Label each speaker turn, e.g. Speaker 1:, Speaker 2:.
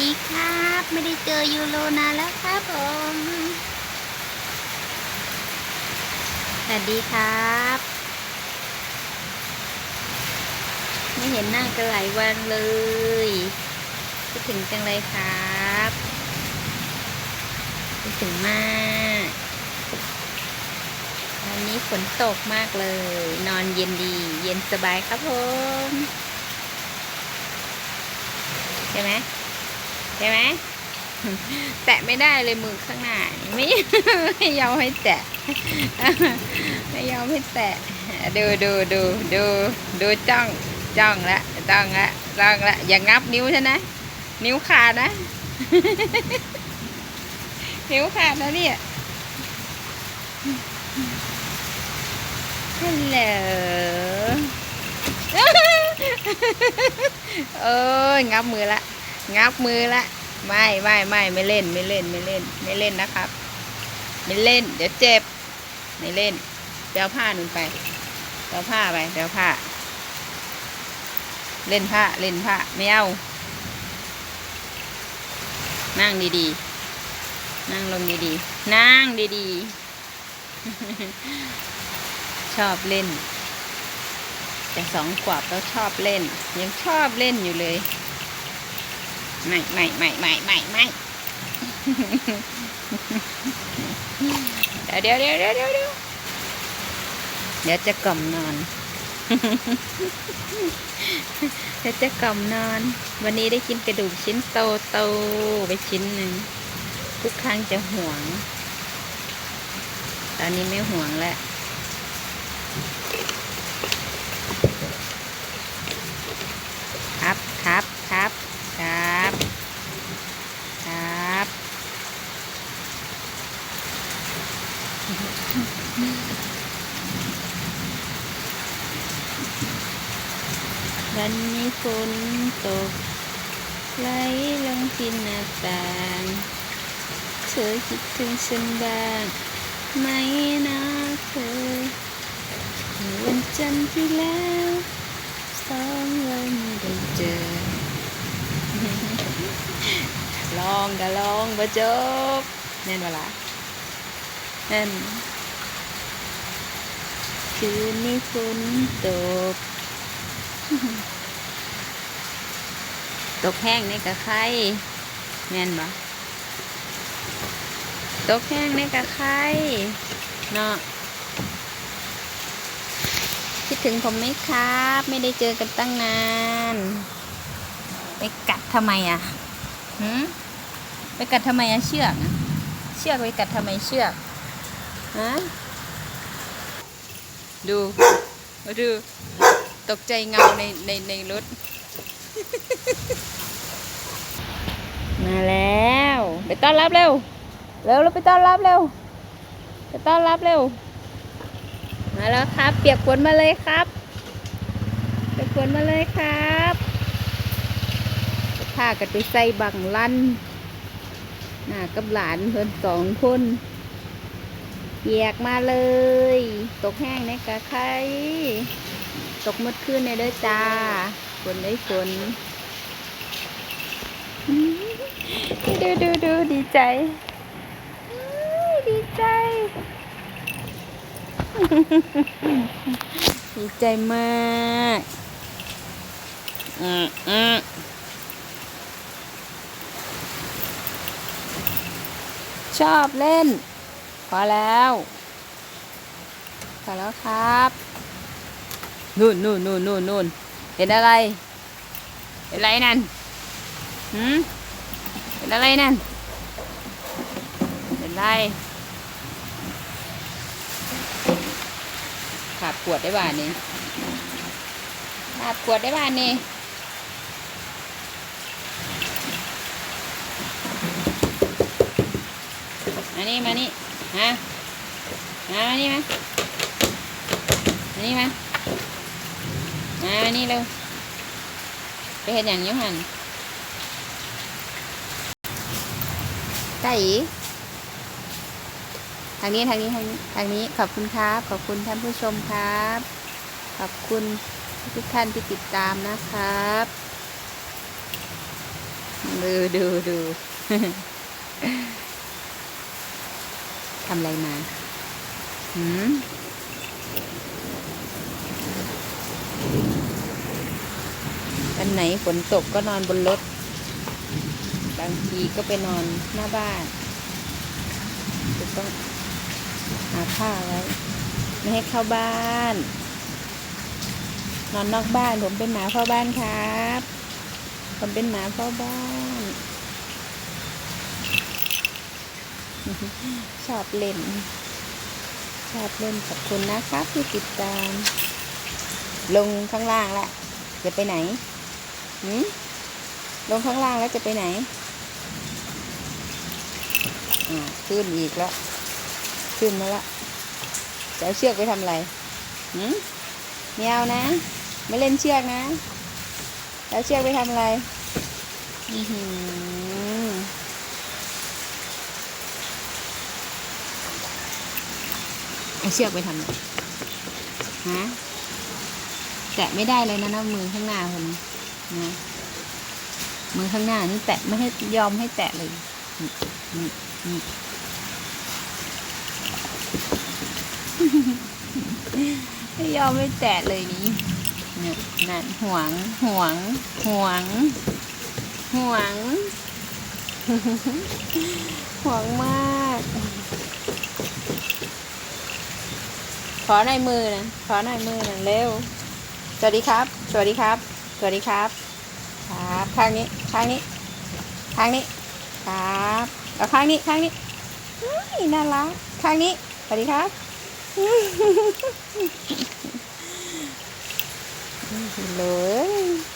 Speaker 1: ดีครับ ไม่ได้เจอยูโรนานแล้วครับผม สวัสดีครับ ไม่เห็นหน้ากันหลายวันเลยคิดถึงจังเลยครับคิดถึงมากวันนี้ฝนตกมากเลย นอนเย็นดี เย็นสบายครับผม ใช่ไหม ใช่ไหมแตะไม่ได้เลยมือข้างหน้าไม่ไม่ยอมให้แตะไม่ยอมให้แตะดูดูดูดูดูจ้องจ้องละจ้องละจ้องละอย่างงับนิ้วใช่ไหมนิ้วขาดนะ นิ้วขาดนะเนี่ยฮัลโหลเอ้ยงับมือละ งับมือละ ไม่ไม่ไม่ไม่เล่นไม่เล่นไม่เล่น ไม่เล่นนะครับ ไม่เล่น เดี๋ยวเจ็บ ไม่เล่นไปเอาผ้าหนุ่นไปไปเอาผ้าไปไปเอาผ้า เล่นผ้าเล่นผ้าไม่เอา นั่งดีๆ นั่งลงดีๆ นั่งดีๆ ชอบเล่นแต่สองขวบแล้วชอบเล่น ยังชอบเล่นอยู่เลย ไม่ไม่ไม่ไม่ไม่ไม่เดี๋ยวเดี๋ยวเดี๋ยวเดี๋ยวเดี๋ยวเดี๋ยวเดี๋ยวจะกล่อมนอน เดี๋ยวจะกล่อมนอน วันนี้ได้กินกระดูกชิ้นโตโตไปชิ้นหนึ่งทุกครั้งจะห่วง ตอนนี้ไม่ห่วงแล้ว ครับครับครับครับครับ วันนี้ฝนตกไหลลงที่หน้าต่าง เธอคิดถึงฉันบ้างไหมนะเธอเมื่อวันจันทร์ที่แล้วสองวันได้เจอลองก็ลองบ่จบแน่นเวลาแน่นคืนนี้ฝนตก ตกแห้งในกระไข่แม่นบ่ตกแห้งในกระไข่เนาะคิดถึงผมไหมครับ ไม่ได้เจอกันตั้งนาน ไปกัดทำไมอะหืมไปกัดทำไมอะเชือกเชือกไปกัดทำไมเชือกฮะดูดู ตกใจเงาในในในรถ มาแล้ว ไปต้อนรับเร็ว เร็วเราไปต้อนรับเร็ว ไปต้อนรับเร็ว มาแล้วครับ เปียกฝนมาเลยครับเปียกฝนมาเลยครับพากันไปใส่บังลั่นหน้ากับหลานเพิ่นสองคนเปียกมาเลย ตกแห้งในกะไคร ตกหมดขึ้นในเด้อจ้าฝนได้ฝนดูดูดูดีใจ ดีใจ ดีใจมากอืมอืมชอบเล่น พอแล้ว พอแล้วครับ นู่นนู่นนู่นนู่นนู่นเห็นอะไร เห็นอะไรนั่นหืมเห็นอะไรนั่นเห็นอะไรขาดขวดได้บ้านนี่ขาดขวดได้บ้านนี่มานี่มานี่ฮะมามานี่มามานี่มา มานี่เร็วไปเห็นอย่างอยูหันไก่อีทางนี้ทางนี้ทางนี้ทางนี้ขอบคุณครับ ขอบคุณท่านผู้ชมครับ ขอบคุณทุกท่านที่ติดตามนะครับ ดูดูดูทำอะไรมา หืม วันไหนฝนตกก็นอนบนรถ บางทีก็ไปนอนหน้าบ้านจะต้องหาผ้าไว้ ไม่ให้เข้าบ้าน นอนนอกบ้านผมเป็นหมาเฝ้าบ้านครับ ผมเป็นหมาเฝ้าบ้าน ชอบเล่น ชอบเล่นขอบคุณนะครับที่ติดตาม ลงข้างล่างแหละจะไปไหน หืมลงข้างล่างแล้วจะไปไหนอ่าขึ้นอีกแล้ว ขึ้นมาละจะเอาเชือกไปทำอะไรหืมไม่เอานะ ไม่เล่นเชือกนะจะเอาเชือกไปทำอะไรอือหือเอาเชือกไปทำอะไรฮะแตะไม่ได้เลยนะนะมือข้างหน้าคนนี้ นะมือข้างหน้านี่แตะไม่ให้ยอมให้แตะเลยนี่นี่นี่ไม่ยอมไม่แตะเลยนี่นี่นั่นหวงห่วงห่วงห่วงห่วงมาก ขอหน่อยมือนะขอหน่อยมือนะเร็ว สวัสดีครับ สวัสดีครับ สวัสดีครับ ครับ ข้างนี้ ข้างนี้ ข้างนี้ ครับแล้วข้างนี้ ข้างนี้อุ้ยน่ารัก ข้างนี้ สวัสดีครับ เลย